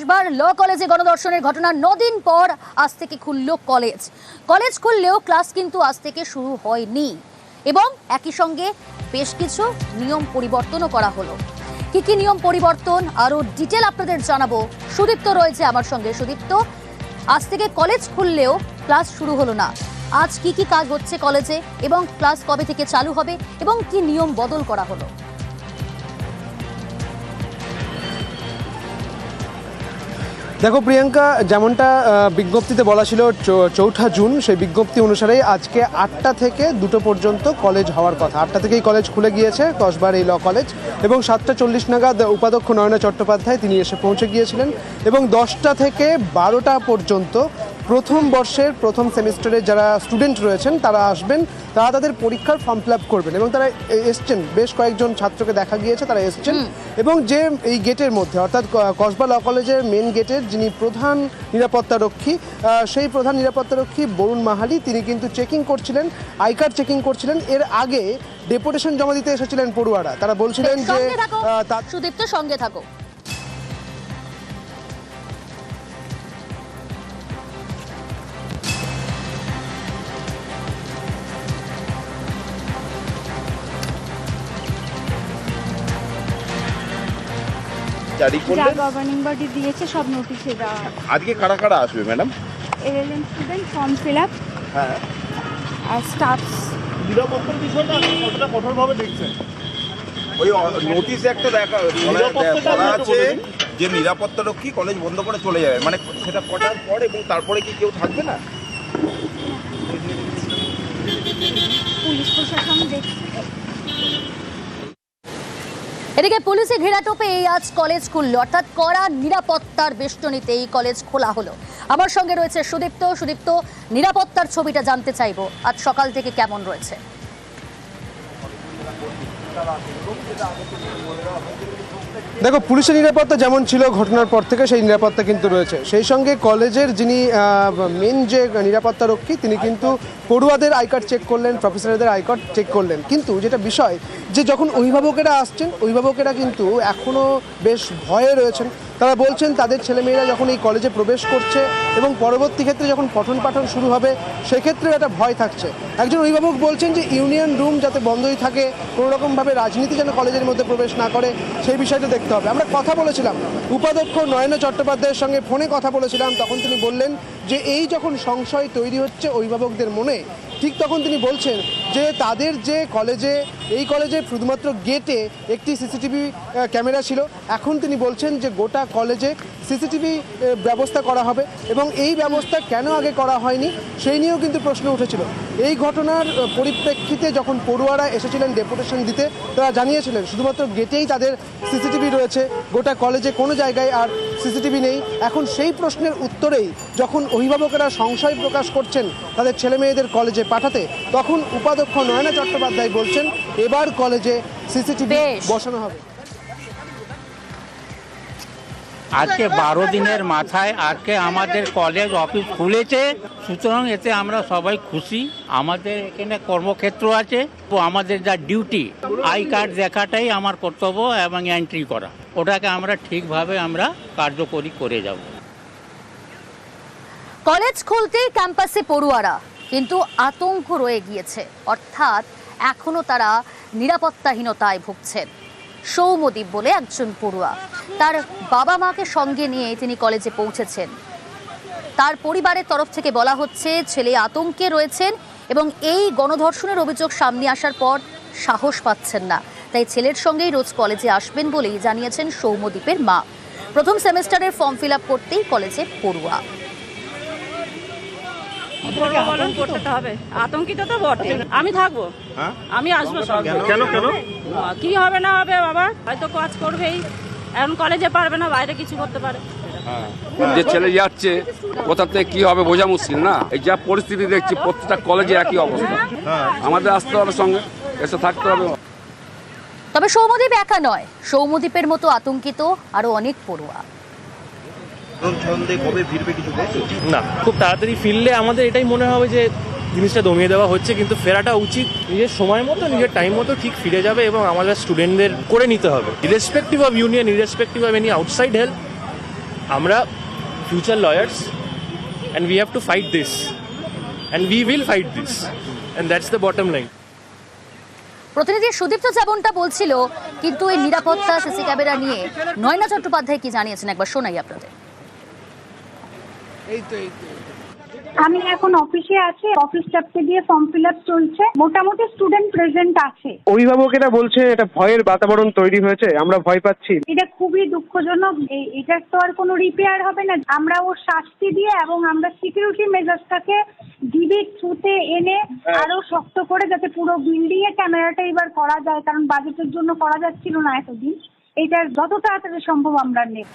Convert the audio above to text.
কসবার ল কলেজে গণধর্ষণের ঘটনার নদিন পর আজ থেকে খুলল কলেজ। কলেজ খুললেও ক্লাস কিন্তু আজ থেকে শুরু হয়নি। এবং একই সঙ্গে বেশ কিছু নিয়ম পরিবর্তনও করা হলো। কি কি নিয়ম পরিবর্তন আরও ডিটেল আপনাদের জানাব। সুদীপ্ত রয়েছে আমার সঙ্গে। সুদীপ্ত, আজ থেকে কলেজ খুললেও ক্লাস শুরু হলো না। আজ কি কি কাজ হচ্ছে কলেজে এবং ক্লাস কবে থেকে চালু হবে এবং কি নিয়ম বদল করা হলো? দেখো, প্রিয়াঙ্কা, যেমনটা বিজ্ঞপ্তিতে বলা ছিল চৌঠা জুন, সেই বিজ্ঞপ্তি অনুসারে আজকে আটটা থেকে দুটো পর্যন্ত কলেজ হওয়ার কথা। আটটা থেকেই কলেজ খুলে গিয়েছে, কসবার এই ল কলেজ, এবং সাতটা চল্লিশ নাগাদ উপাধ্যক্ষ নয়না চট্টোপাধ্যায় তিনি এসে পৌঁছে গিয়েছিলেন, এবং দশটা থেকে বারোটা পর্যন্ত প্রথম বর্ষের প্রথম সেমিস্টারে যারা স্টুডেন্ট রয়েছেন তারা আসবেন তারা তাদের পরীক্ষার ফর্ম ফিল আপ করবেন এবং তারা এসছেন। বেশ কয়েকজন ছাত্রকে দেখা গিয়েছে তারা এসছেন। এবং যে এই গেটের মধ্যে অর্থাৎ কসবা ল কলেজের মেন গেটের যিনি প্রধান নিরাপত্তারক্ষী সেই প্রধান নিরাপত্তারক্ষী বরুণ মাহালি তিনি কিন্তু চেকিং করছিলেন আই কার্ড চেকিং করছিলেন। এর আগে ডেপুটেশন জমা দিতে এসেছিলেন পড়ুয়ারা। তারা বলছিলেন যে সুদীপ্ত সঙ্গে থাকো। জারি যা করলেন গভর্নিং বডি দিয়েছে সব নোটিশে দেওয়া আজকে কারা কারা আসবে madam LLM student form fill up হ্যাঁ। আর স্টাফস নিরাপত্তার বিষয়টা কতটা কঠোরভাবে দেখছেন? ওই নোটিশ একটা দেখা নিরাপত্তাটা বলা আছে যে নিরাপত্তা রক্ষী কলেজ বন্ধ করে চলে যাবে। মানে সেটা কটার পর এবং তারপরে কি কেউ থাকবে না? পুলিশ প্রশাসন দেখছে। এদিকে পুলিশে ঘেরাটোপে এই আজ কলেজ খুললো, অর্থাৎ কড়া নিরাপত্তার বেষ্টনীতে এই কলেজ খোলা হলো। আমার সঙ্গে রয়েছে সুদীপ্ত। সুদীপ্ত, নিরাপত্তার ছবিটা জানতে চাইব। আজ সকাল থেকে কেমন রয়েছে? দেখো, পুলিশের নিরাপত্তা যেমন ছিল ঘটনার পর থেকে, সেই নিরাপত্তা কিন্তু রয়েছে। সেই সঙ্গে কলেজের যিনি মেন যে নিরাপত্তা রক্ষী, তিনি কিন্তু পড়ুয়াদের আই কার্ড চেক করলেন প্রফেসরদের আই কার্ড চেক করলেন। কিন্তু যেটা বিষয়, যে যখন অভিভাবকেরা আসছেন, অভিভাবকেরা কিন্তু এখনও বেশ ভয়ে রয়েছেন। তারা বলছেন তাদের ছেলেমেয়েরা যখন এই কলেজে প্রবেশ করছে এবং পরবর্তী ক্ষেত্রে যখন পঠন পাঠন শুরু হবে সেক্ষেত্রেও একটা ভয় থাকছে। একজন অভিভাবক বলছেন যে, ইউনিয়ন রুম যাতে বন্ধই থাকে কোনো রকমভাবে রাজনীতি যেন কলেজের মধ্যে প্রবেশ না করে, সেই বিষয়টা দেখতে হবে। আমরা কথা বলেছিলাম। উপাধ্যক্ষ নয়না চট্টোপাধ্যায়ের সঙ্গে ফোনে কথা বলেছিলাম, তখন তিনি বললেন যে, এই যখন সংশয় তৈরি হচ্ছে অভিভাবকদের মনে ঠিক তখন তিনি বলছেন যে তাদের যে কলেজে, এই কলেজে শুধুমাত্র গেটে একটি সিসিটিভি ক্যামেরা ছিল। এখন তিনি বলছেন যে গোটা কলেজে সিসিটিভি ব্যবস্থা করা হবে এবং এই ব্যবস্থা কেন আগে করা হয়নি, সেই নিয়েও কিন্তু প্রশ্ন উঠেছিল। এই ঘটনার পরিপ্রেক্ষিতে যখন পড়ুয়ারা এসেছিলেন ডেপুটেশন দিতে তারা জানিয়েছিলেন শুধুমাত্র গেটেই তাদের সিসিটিভি রয়েছে গোটা কলেজে কোনো জায়গায় আর সিসিটিভি নেই। এখন সেই প্রশ্নের উত্তরেই যখন অভিভাবকেরা সংশয় প্রকাশ করছেন তাদের ছেলে মেয়েদের কলেজে পাঠাতে তখন উপাধ্যক্ষ নয়না চট্টোপাধ্যায় বলছেন এবার কলেজে সিসিটিভি বসানো হবে। আজকে বারো দিনের মাথায় আজকে আমাদের কলেজ অফিস খুলেছে। সুতরাং এতে আমরা সবাই খুশি। আমাদের এখানে কর্মক্ষেত্র আছে। তো আমাদের যা ডিউটি আই কার্ড দেখাটাই আমার কর্তব্য এবং এন্ট্রি করা। ওটাকে আমরা ঠিকভাবে আমরা কার্যকরী করে যাব। কলেজ খুলতেই ক্যাম্পাসে পড়ুয়ারা কিন্তু আতঙ্ক রয়ে গিয়েছে। অর্থাৎ এখনও তারা নিরাপত্তাহীনতায় ভুগছেন। সৌমদীপ বলে একজন পড়ুয়া। তার বাবা মাকে সঙ্গে নিয়ে তিনি কলেজে পৌঁছেছেন। তার পরিবারের তরফ থেকে বলা হচ্ছে, ছেলে আতঙ্কে রয়েছেন এবং এই গণধর্ষণের অভিযোগ সামনে আসার পর সাহস পাচ্ছেন না। তাই ছেলের সঙ্গেই রোজ কলেজে আসবেন বলেই জানিয়েছেন সৌমদীপের মা। প্রথম সেমেস্টারের ফর্ম ফিল করতেই কলেজে পড়ুয়া। বলব করতে হবে। আতঙ্কিত তো বটে। আমি থাকব। হ্যাঁ? আমি আসব কেন? কেন কি হবে না হবে বাবা? হয়তো কাজ করবেই। এখন কলেজে পারবে না বাইরে কিছু করতে পারে। যে ছেলে যাচ্ছে কোথা থেকে কি হবে বোঝা মুশকিল না? এই যা পরিস্থিতি দেখছি প্রত্যেকটা কলেজে একই অবস্থা। আমাদের আসতে হবে সঙ্গে এসে থাকতে হবে। তবে সৌমদ্বীপ একা নয়। সৌমদ্বীপের মতো আতঙ্কিত আরও অনেক পড়ুয়া। ছন্দে কবে ফিরবে কিছু না খুব তাড়াতাড়ি ফিরলে আমাদের এটাই মনে হবে যে জিনিসটা দমিয়ে দেওয়া হচ্ছে কিন্তু ফেরাটা উচিত। নিজের সময় মতো নিজের টাইম মতো ঠিক ফিরে যাবে এবং আমাদের স্টুডেন্টদের করে নিতে হবে। Irrespective of union irrespective of any outside help আমরা future lawyers and we have to fight this and we will fight this and that's the bottom line প্রতিনিধি সুদীপ্ত যেমনটা বলছিল কিন্তু এই নিরাপত্তা সিসি ক্যামেরা নিয়ে নয়না চট্টোপাধ্যায় কি জানিয়েছেন? একবার শোনাই আপনাদের। আমি এখন অফিসে আছি অফিস স্টাফকে দিয়ে ফর্ম ফিল আপ চলছে। মোটামুটি স্টুডেন্ট প্রেজেন্ট আছে। অভিভাবকেরা বলছে এটা ভয়ের বাতাবরণ তৈরি হয়েছে আমরা ভয় পাচ্ছি। এটা খুবই দুঃখজনক এই- এটার তো আর কোনো রিপেয়ার হবে না। আমরা ওর শাস্তি দিয়ে এবং আমরা সিকিউরিটি মেজার্সটাকে ডিবির থ্রুতে এনে আরও শক্ত করে যাতে পুরো বিল্ডিং এ ক্যামেরাটা এবার করা যায় কারণ বাজেটের জন্য করা যাচ্ছিল না এতদিন। এটার যত তাড়াতাড়ি সম্ভব আমরা নেব।